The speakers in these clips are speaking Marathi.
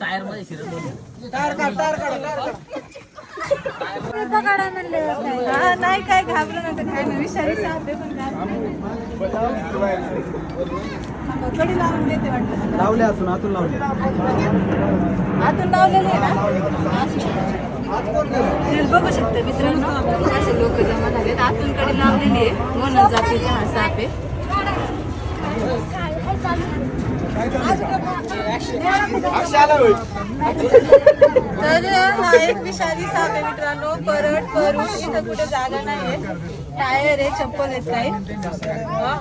टायरमध्ये म्हणले हा नाही काय घाबरू नका काय नाही. विषारी पण. कडी लावून देते वाटतं. लावले असून आतून लावले. आतून लावलेली आहे ना? बघू शकता मित्रांनो असे लोक जमा झालेत. आतून कडे लावलेली आहे. म्हणून जातीचा हा साप आहे. तर हा एक विषारी साप आहे मित्रांनो. परत परून इथं कुठे जागा नाहीये. टायर आहे चप्पल आहेत काही.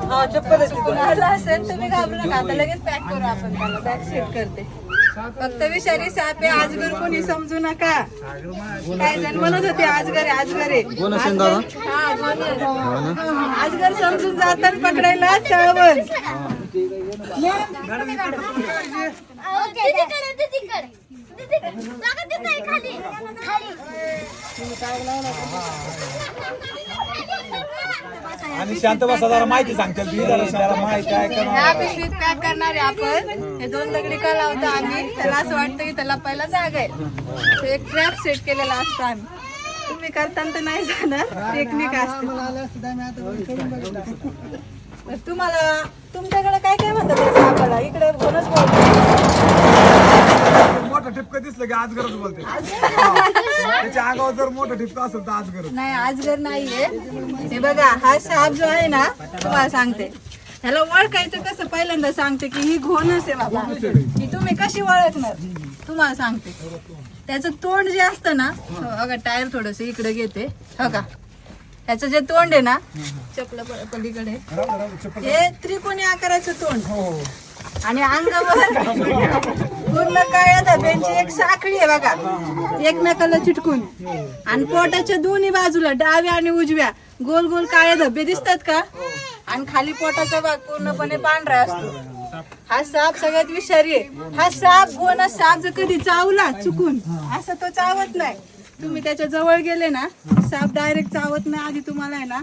हा चप्पल आहे कुणाला असेल तुम्ही घाबरू नका. आता लगेच पॅक करू आपण त्याला. बॅक सेट करते. फक्त विषारी साप आहे. आजगर कोणी समजू नका. काही जण म्हणत होते आजगर आहे आजगर आहे. आजगर- हा, गोनस. आजगर समजून जातात पकडायला चावल. आणि शांत बसा जरा माहिती सांगतील तुम्ही जरा जरा माहिती काय ह्या पिशवीत पॅक करणार आहे आपण? हे दोन दगडी का लावतो आम्ही? त्याला असं वाटतं की त्याला पहिला जाग आहे. तो एक ट्रॅप सेट केलेला असतो आम्ही. तुम्ही करताना तर नाही जाणार. टेक्निक असते. तर तुम्हाला तुमच्याकडे काय काय म्हणतात या सापाला इकडे कोणच मोठं ठिपकं दिसलं की आज गरज बोलते. त्याच्या अंगावर जर मोठं ठिपकं असेल तर आज गरज. नाही आजगर नाहीये. हे बघा हा साप जो आहे ना तुम्हाला सांगते. ह्याला ओळखायचं कसं? पहिल्यांदा सांगते की ही घोणच आहे बाबा. की तुम्ही कशी ओळखणार? तुम्हाला सांगते. त्याचं तोंड जे असतं ना हो, बघा टायर थोडस इकडे घेते. हो का? त्याचं जे तोंड आहे ना चपला पलीकडे. हे त्रिकोणी आकाराचं तोंड. आणि अंगावर पूर्ण काळ्या धब्यांची एक साखळी आहे बघा. एकमेकाला चिटकून. आणि पोटाच्या दोन्ही बाजूला डाव्या आणि उजव्या. गोल गोल काळे धब्बे दिसतात का? आणि खाली पोटाचा भाग पूर्णपणे पांढरा असतो. हा साप सगळ्यात विषारी आहे. हा साप गोना साप जर कधी चावला? चुकून. असं तो चावत नाही. तुम्ही त्याच्याजवळ गेले ना साप डायरेक्ट चावत नाही आधी तुम्हाला आहे ना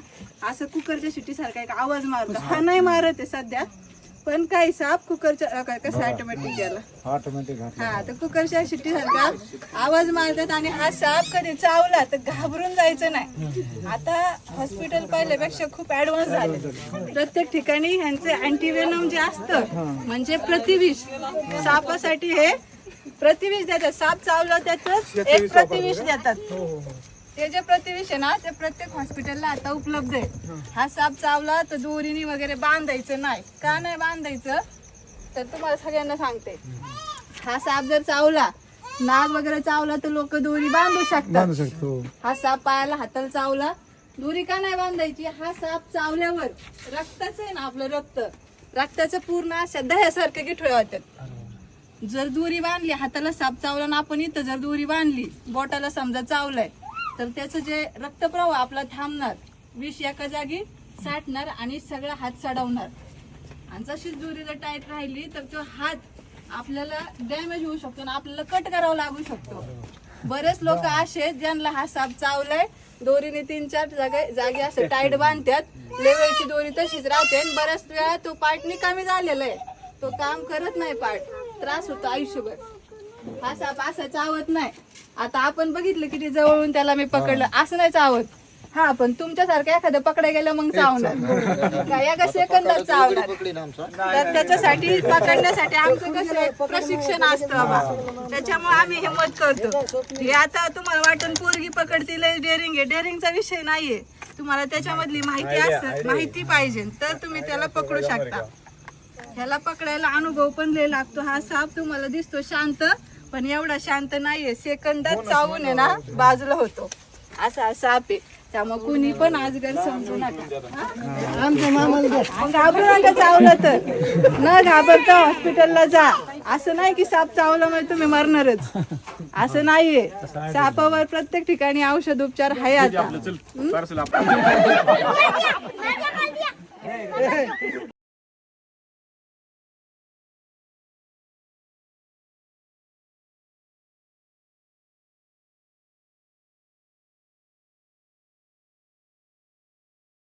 असं कुकरच्या शिट्टी सारखा एक आवाज मारतो. हा नाही मारत आहे सध्या पण काही साप कुकरच्या कसं ऑटोमॅटिक गेला ऑटोमॅटिक हा तर कुकरच्या शिट्टी सारखा आवाज मारतात आणि हा साप कधी चावला तर घाबरून जायचं नाही. आता हॉस्पिटल पाहिल्यापेक्षा खूप ऍडव्हान्स झाले. प्रत्येक ठिकाणी ह्यांचे अँटीवेनम जे असतं म्हणजे प्रतिविष सापासाठी हे प्रतिविष देतात. साप चावला त्याच एक प्रतिविष देतात. ते जे प्रतिविष आहे ना ते प्रत्येक हॉस्पिटलला आता उपलब्ध आहे. हा. साप चावला तर दोरीने वगैरे बांधायचं नाही. का नाही बांधायचं? तर तुम्हाला सगळ्यांना सांगते. हा साप जर चावला नाग वगैरे चावला तर लोक दोरी बांधू शकतात. शकतो. हा साप पायाला हाताला चावला दोरी का नाही बांधायची? हा साप चावल्यावर रक्ताच आहे ना आपलं रक्त रक्ताचं पूर्ण अशा दह्यासारखे गिठोळे होतात. जर दोरी बांधली हाताला साप चावला ना आपण इथं जर दोरी बांधली बोटाला समजा चावलाय तर त्याचं जे रक्तप्रवाह आपला थांबणार विष एका जागी साठणार आणि सगळा हात सडवणार. आणि जशीच दोरी जर टाईट राहिली तर तो हात आपल्याला डॅमेज होऊ शकतो आणि आपल्याला कट करावा लागू शकतो. बरेच लोक असे ज्यांना हा साप चावलाय दोरीने तीन चार जागे जागी असं टाईट बांधतात. लेवलची दोरी तशीच राहते आणि बऱ्याच वेळा तो पार्ट निकामी झालेला आहे. तो काम करत नाही पार्ट त्रास होतो आयुष्यभर. हा साप असा चावत नाही. आता आपण बघितलं किती जवळून त्याला मी पकडलं. असं नाही चावत. हा पण तुमच्यासारखं एखादं पकडायला गेलं मग चावणार. काय एका सेकंदात चावणार? तर त्याच्यासाठी पकडण्यासाठी आमचं कसं प्रशिक्षण असतं बाबा त्याच्यामुळे आम्ही हिंमत करतो. हे आता तुम्हाला वाटून पोरगी पकडतील डेअरिंग आहे. डेअरिंगचा विषय नाहीये. तुम्हाला त्याच्यामधली माहिती असत माहिती पाहिजे. तर तुम्ही त्याला पकडू शकता. ह्याला पकडायला अनुभव पण लय लागतो. हा साप तुम्हाला दिसतो शांत पण एवढा शांत नाहीये. सेकंदात चावून आहे ना बाजूला होतो. असा हा साप आहे. त्यामुळे कुणी पण आजगर समजू नका. घाबरू नका चावलं तर. न घाबरता हॉस्पिटलला जा. असं नाही की साप चावला म्हणजे तुम्ही मरणारच. असं नाहीये. सापावर प्रत्येक ठिकाणी औषध उपचार आहे आता.